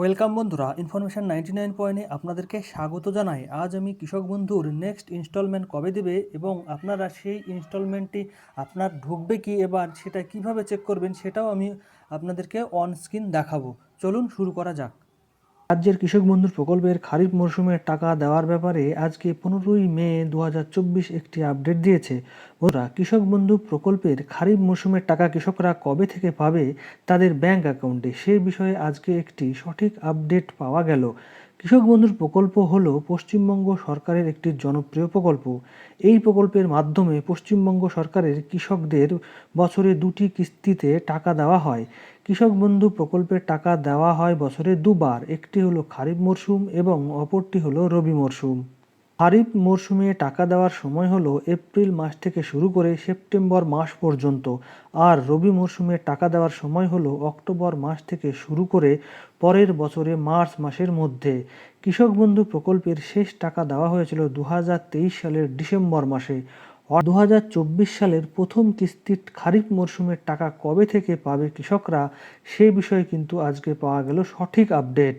Welcome বন্ধুরা, information ninety nine পয়েন্টে আপনাদেরকে স্বাগত জানাই। আজ আমি কৃষক বন্ধুর নেক্সট ইনস্টলমেন্ট কবে দেবে এবং আপনারা সেই ইনস্টলমেন্টটি আপনার ঢুকবে কি এবার, সেটা কীভাবে চেক করবেন সেটাও আমি আপনাদেরকে অন স্ক্রিন দেখাবো। চলুন শুরু করা যাক। রাজ্যের কৃষক বন্ধুর প্রকল্পের খারিফ মরশুমের টাকা দেওয়ার ব্যাপারে আজকে পনেরোই মে দু হাজার চব্বিশ একটি আপডেট দিয়েছে। বন্ধুরা, কৃষক বন্ধু প্রকল্পের খারিফ মরশুমের টাকা কৃষকরা কবে থেকে পাবে তাদের ব্যাংক অ্যাকাউন্টে সে বিষয়ে আজকে একটি সঠিক আপডেট পাওয়া গেল। কৃষক বন্ধুর প্রকল্প হল পশ্চিমবঙ্গ সরকারের একটি জনপ্রিয় প্রকল্প। এই প্রকল্পের মাধ্যমে পশ্চিমবঙ্গ সরকারের কৃষকদের বছরে দুটি কিস্তিতে টাকা দেওয়া হয়। কৃষক বন্ধু প্রকল্পের টাকা দেওয়া হয় বছরে দুবার। একটি হলো খারিফ মরশুম এবং অপরটি হলো রবি মরশুম খারিফ মরশুমে টাকা দেওয়ার সময় হলো এপ্রিল মাস থেকে শুরু করে সেপ্টেম্বর মাস পর্যন্ত। আর রবি মরশুমে টাকা দেওয়ার সময় হলো অক্টোবর মাস থেকে শুরু করে পরের বছরে মার্চ মাসের মধ্যে। কৃষক বন্ধু প্রকল্পের শেষ টাকা দেওয়া হয়েছিল দু হাজার তেইশ সালের ডিসেম্বর মাসে। দু হাজার চব্বিশ সালের প্রথম কিস্তির খারিফ মরশুমের টাকা কবে থেকে পাবে কৃষকরা, সে বিষয়ে কিন্তু আজকে পাওয়া গেল সঠিক আপডেট।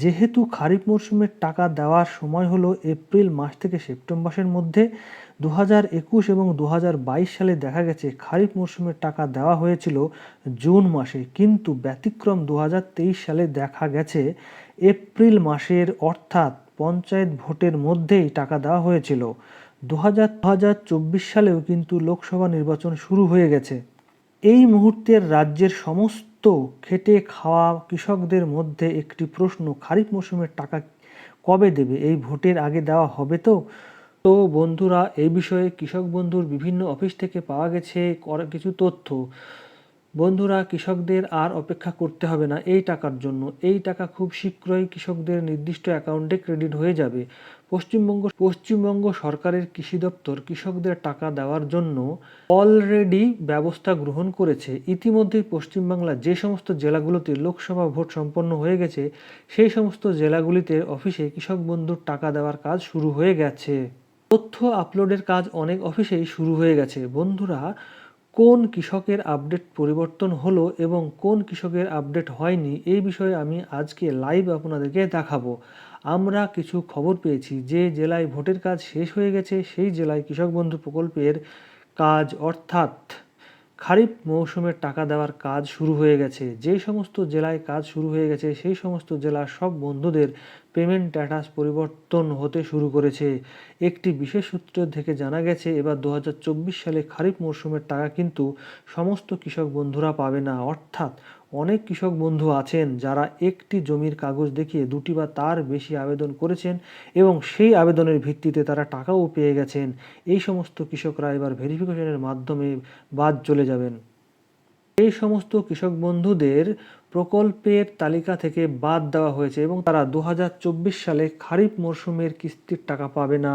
যেহেতু খারিফ মরশুমের টাকা দেওয়ার সময় হলো এপ্রিল মাস থেকে সেপ্টেম্বর মাসের মধ্যে দু একুশ এবং দু হাজার বাইশ সালে দেখা গেছে খারিফ মরশুমের টাকা দেওয়া হয়েছিল জুন মাসে, কিন্তু ব্যতিক্রম দু হাজার তেইশ সালে দেখা গেছে এপ্রিল মাসের অর্থাৎ পঞ্চায়েত ভোটের মধ্যেই টাকা দেওয়া হয়েছিল। দু হাজার চব্বিশ সালেও কিন্তু লোকসভা নির্বাচন শুরু হয়ে গেছে। এই মুহূর্তের রাজ্যের সমস্ত খেটে খাওয়া কৃষকদের মধ্যে একটি প্রশ্ন, খারিফ মৌসুমের টাকা কবে দেবে? এই ভোটের আগে দেওয়া হবে তো? তো বন্ধুরা, এই বিষয়ে কৃষক বন্ধুর বিভিন্ন অফিস থেকে পাওয়া গেছে কিছু তথ্য। বন্ধুরা, কৃষকদের আর অপেক্ষা করতে হবে না এই টাকার জন্য। এই টাকা খুব শীঘ্রই কৃষকদের নির্দিষ্ট অ্যাকাউন্টে ক্রেডিট হয়ে যাবে। পশ্চিমবঙ্গ পশ্চিমবঙ্গ সরকারের কৃষি দপ্তর কৃষকদের টাকা দেওয়ার জন্য অলরেডি ব্যবস্থা গ্রহণ করেছে। ইতিমধ্যেই পশ্চিমবাংলা যে সমস্ত জেলাগুলোতে লোকসভা ভোট সম্পন্ন হয়ে গেছে, সেই সমস্ত জেলাগুলিতে অফিসে কৃষক বন্ধুর টাকা দেওয়ার কাজ শুরু হয়ে গেছে। তথ্য আপলোডের কাজ অনেক অফিসেই শুরু হয়ে গেছে। বন্ধুরা কোন কৃষকের আপডেট পরিবর্তন হলো এবং কোন কৃষকের আপডেট হয়নি এই বিষয়ে আমি আজকে লাইভ আপনাদেরকে দেখাবো। আমরা কিছু খবর পেয়েছি, যে জেলায় ভোটের কাজ শেষ হয়ে গেছে, সেই জেলায় কৃষক বন্ধু প্রকল্পের কাজ অর্থাৎ খারিফ মৌসুমের টাকা দেওয়ার কাজ শুরু হয়ে গেছে। যে সমস্ত জেলায় কাজ শুরু হয়ে গেছে, সেই সমস্ত জেলার সব বন্ধুদের পেমেন্ট স্ট্যাটাস পরিবর্তন হতে শুরু করেছে। একটি বিশেষ সূত্র থেকে জানা গেছে, এবার দু হাজার চব্বিশ সালে খারিফ মরশুমের টাকা কিন্তু সমস্ত কৃষক বন্ধুরা পাবে না। অর্থাৎ অনেক কৃষক বন্ধু আছেন যারা একটি জমির কাগজ দেখিয়ে দুটি বা তার বেশি আবেদন করেছেন এবং সেই আবেদনের ভিত্তিতে তারা টাকাও পেয়ে গেছেন। এই সমস্ত কৃষকরা এবার ভেরিফিকেশনের মাধ্যমে বাদ চলে যাবেন। এই সমস্ত কৃষক বন্ধুদের প্রকল্পের তালিকা থেকে বাদ দেওয়া হয়েছে এবং তারা দু হাজার চব্বিশ সালে খারিফ মরশুমের কিস্তির টাকা পাবে না।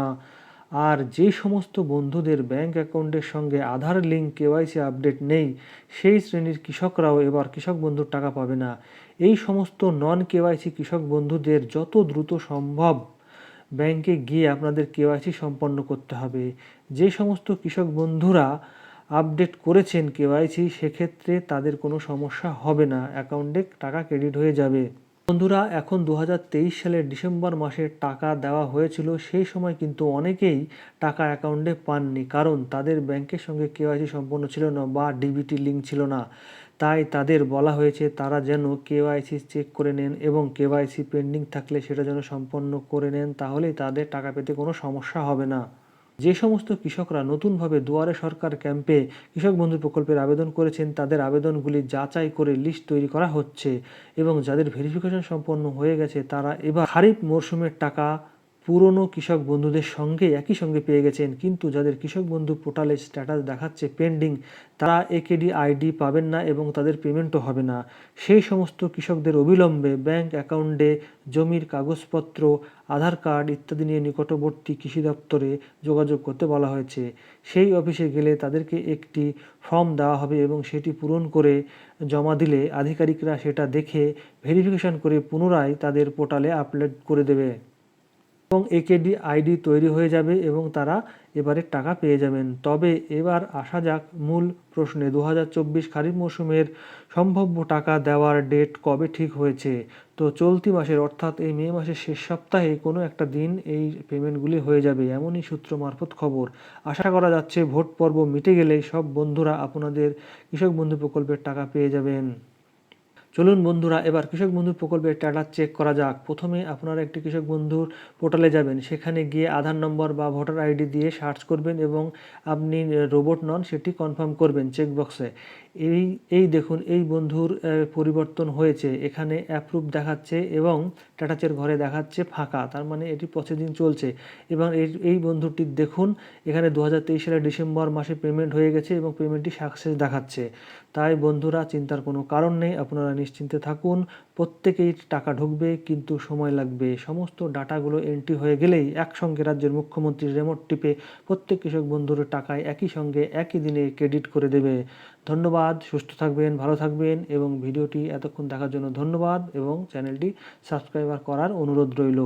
আর যে সমস্ত বন্ধুদের ব্যাংক অ্যাকাউন্টের সঙ্গে আধার লিঙ্ক কেওয়াইসি আপডেট নেই, সেই শ্রেণির কৃষকরাও এবার কৃষক বন্ধুর টাকা পাবে না। এই সমস্ত নন কেওয়াইসি কৃষক বন্ধুদের যত দ্রুত সম্ভব ব্যাংকে গিয়ে আপনাদের কেওয়াইসি সম্পন্ন করতে হবে। যে সমস্ত কৃষক বন্ধুরা আপডেট করেছেন কেওয়াইসি সেক্ষেত্রে তাদের কোনো সমস্যা হবে না। অ্যাকাউন্টে টাকা ক্রেডিট হয়ে যাবে। বন্ধুরা, এখন দু হাজার তেইশ সালের ডিসেম্বর মাসে টাকা দেওয়া হয়েছিল। সেই সময় কিন্তু অনেকেই টাকা অ্যাকাউন্টে পাননি, কারণ তাদের ব্যাংকের সঙ্গে কেওয়াইসি সম্পন্ন ছিল না বা ডিবিটি লিঙ্ক ছিল না। তাই তাদের বলা হয়েছে, তারা যেন কেওয়াইসি চেক করে নেন এবং কেওয়াইসি পেন্ডিং থাকলে সেটা যেন সম্পন্ন করে নেন, তাহলেই তাদের টাকা পেতে কোনো সমস্যা হবে না। যে সমস্ত কৃষকরা নতুনভাবে দুয়ারে সরকার ক্যাম্পে কৃষক বন্ধু প্রকল্পের আবেদন করেছেন, তাদের আবেদনগুলি যাচাই করে লিস্ট তৈরি করা হচ্ছে এবং যাদের ভেরিফিকেশন সম্পন্ন হয়ে গেছে, তারা এবার খারিফ মরশুমের টাকা পুরনো কৃষক বন্ধুদের সঙ্গে একই সঙ্গে পেয়ে গেছেন। কিন্তু যাদের কৃষক বন্ধু পোর্টালে স্ট্যাটাস দেখাচ্ছে পেন্ডিং তারা একেডি আইডি পাবেন না এবং তাদের পেমেন্টও হবে না। সেই সমস্ত কৃষকদের অবিলম্বে ব্যাংক অ্যাকাউন্টে জমির কাগজপত্র, আধার কার্ড ইত্যাদি নিয়ে নিকটবর্তী কৃষি দপ্তরে যোগাযোগ করতে বলা হয়েছে। সেই অফিসে গেলে তাদেরকে একটি ফর্ম দেওয়া হবে এবং সেটি পূরণ করে জমা দিলে আধিকারিকরা সেটা দেখে ভেরিফিকেশন করে পুনরায় তাদের পোর্টালে আপলোড করে দেবে। এবং একেডি আইডি তৈরি হয়ে যাবে এবং তারা এবারে টাকা পেয়ে যাবেন। তবে এবার আসা যাক মূল প্রশ্নে। দু হাজার চব্বিশ খারিফ মৌসুমের সম্ভাব্য টাকা দেওয়ার ডেট কবে ঠিক হয়েছে? তো চলতি মাসের, অর্থাৎ এই মে মাসের শেষ সপ্তাহে কোনো একটা দিন এই পেমেন্টগুলি হয়ে যাবে, এমনই সূত্র মারফত খবর। আশা করা যাচ্ছে ভোট পর্ব মিটে গেলেই সব বন্ধুরা আপনাদের কৃষক বন্ধু প্রকল্পের টাকা পেয়ে যাবেন। চলুন বন্ধুরা, এবার কৃষক বন্ধু প্রকল্পের স্ট্যাটাস চেক করা যাক। প্রথমে আপনারা একটি কৃষক বন্ধুর পোর্টালে যাবেন। সেখানে গিয়ে আধার নম্বর বা ভোটার আইডি দিয়ে সার্চ করবেন এবং আপনি রোবট নন, সেটি কনফার্ম করবেন চেকবক্সে এই এই দেখুন, এই বন্ধুর পরিবর্তন হয়েছে। এখানে অ্যাপ্রুভ দেখাচ্ছে এবং স্ট্যাটাসের ঘরে দেখাচ্ছে ফাঁকা। তার মানে এটি প্রসেসিং চলছে। এবং এই এই বন্ধুটি দেখুন, এখানে দু হাজার তেইশ সালের ডিসেম্বর মাসে পেমেন্ট হয়ে গেছে এবং পেমেন্টটি সাকসেস দেখাচ্ছে। তাই বন্ধুরা, চিন্তার কোনো কারণ নেই, আপনারা নিশ্চিন্তে থাকুন। প্রত্যেকেই টাকা ঢুকবে, কিন্তু সময় লাগবে। সমস্ত ডাটাগুলো এন্ট্রি হয়ে গেলেই একসঙ্গে রাজ্যের মুখ্যমন্ত্রী রেমোট টিপে প্রত্যেক কৃষক বন্ধুর টাকায় একই সঙ্গে একই দিনে ক্রেডিট করে দেবে। ধন্যবাদ, সুস্থ থাকবেন, ভালো থাকবেন এবং ভিডিওটি এতক্ষণ দেখার জন্য ধন্যবাদ এবং চ্যানেলটি সাবস্ক্রাইবার করার অনুরোধ রইল।